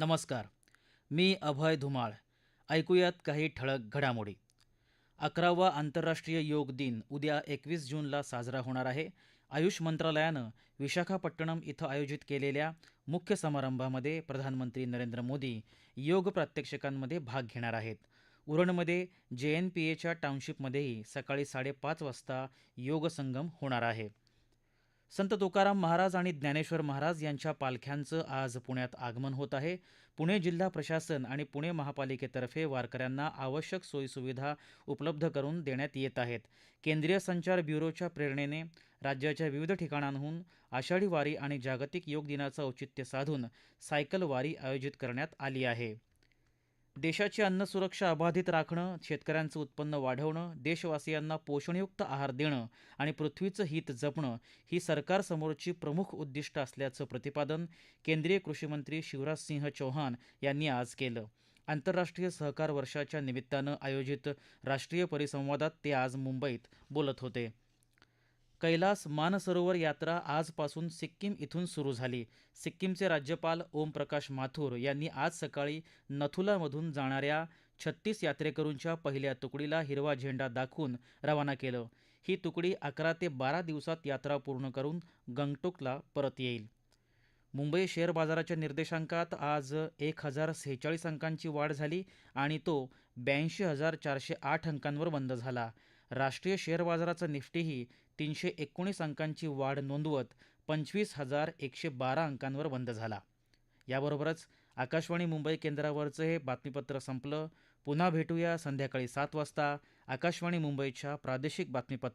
नमस्कार. मी अभय धुमाळ. ऐकूयात काही ठळक घडामोडी. अकरावा आंतरराष्ट्रीय योग दिन उद्या एकवीस जूनला साजरा होणार आहे. आयुष मंत्रालयानं विशाखापट्टणम इथं आयोजित केलेल्या मुख्य समारंभामध्ये प्रधानमंत्री नरेंद्र मोदी योग प्रात्यक्षिकांमध्ये भाग घेणार आहेत. उरणमध्ये जे एन पी एच्या टाउनशिपमध्येही सकाळी साडेपाच वाजता योग संगम होणार आहे. संत तुकाराम महाराज आणि ज्ञानेश्वर महाराज यांच्या पालख्यांचं आज पुण्यात आगमन होत आहे. पुणे जिल्हा प्रशासन आणि पुणे महापालिकेतर्फे वारकऱ्यांना आवश्यक सोयीसुविधा उपलब्ध करून देण्यात येत आहेत. केंद्रीय संचार ब्युरोच्या प्रेरणेने राज्याच्या विविध ठिकाणांहून आषाढी वारी आणि जागतिक योग दिनाचं औचित्य साधून सायकल वारी आयोजित करण्यात आली आहे. देशाची अन्न सुरक्षा अबाधित राखणं शेतकऱ्यांचं उत्पन्न वाढवणं देशवासियांना पोषणयुक्त आहार देणं आणि पृथ्वीचं हित जपणं ही सरकारसमोरची प्रमुख उद्दिष्ट असल्याचं प्रतिपादन केंद्रीय कृषीमंत्री शिवराजसिंह चौहान यांनी आज केलं. आंतरराष्ट्रीय सहकार वर्षाच्या निमित्तानं आयोजित राष्ट्रीय परिसंवादात ते आज मुंबईत बोलत होते. कैलास मानसरोवर यात्रा आजपासून सिक्कीम इथून सुरू झाली. सिक्कीमचे राज्यपाल ओमप्रकाश माथुर यांनी आज सकाळी नथुलामधून जाणाऱ्या छत्तीस यात्रेकरूंच्या पहिल्या तुकडीला हिरवा झेंडा दाखवून रवाना केलं. ही तुकडी अकरा ते बारा दिवसात यात्रा पूर्ण करून गंगटोकला परत येईल. मुंबई शेअर बाजाराच्या निर्देशांकात आज एक हजार सेहेचाळीस अंकांची वाढ झाली आणि तो ब्याऐंशी हजार चारशे आठ अंकांवर बंद झाला. राष्ट्रीय शेअर बाजाराचा निफ्टीही तीनशे एकोणीस अंकांची वाढ नोंदवत पंचवीस हजार एकशे बारा अंकांवर बंद झाला. याबरोबरच आकाशवाणी मुंबई केंद्रावरचं हे बातमीपत्र संपलं. पुन्हा भेटूया संध्याकाळी सात वाजता आकाशवाणी मुंबईच्या प्रादेशिक बातमीपत्र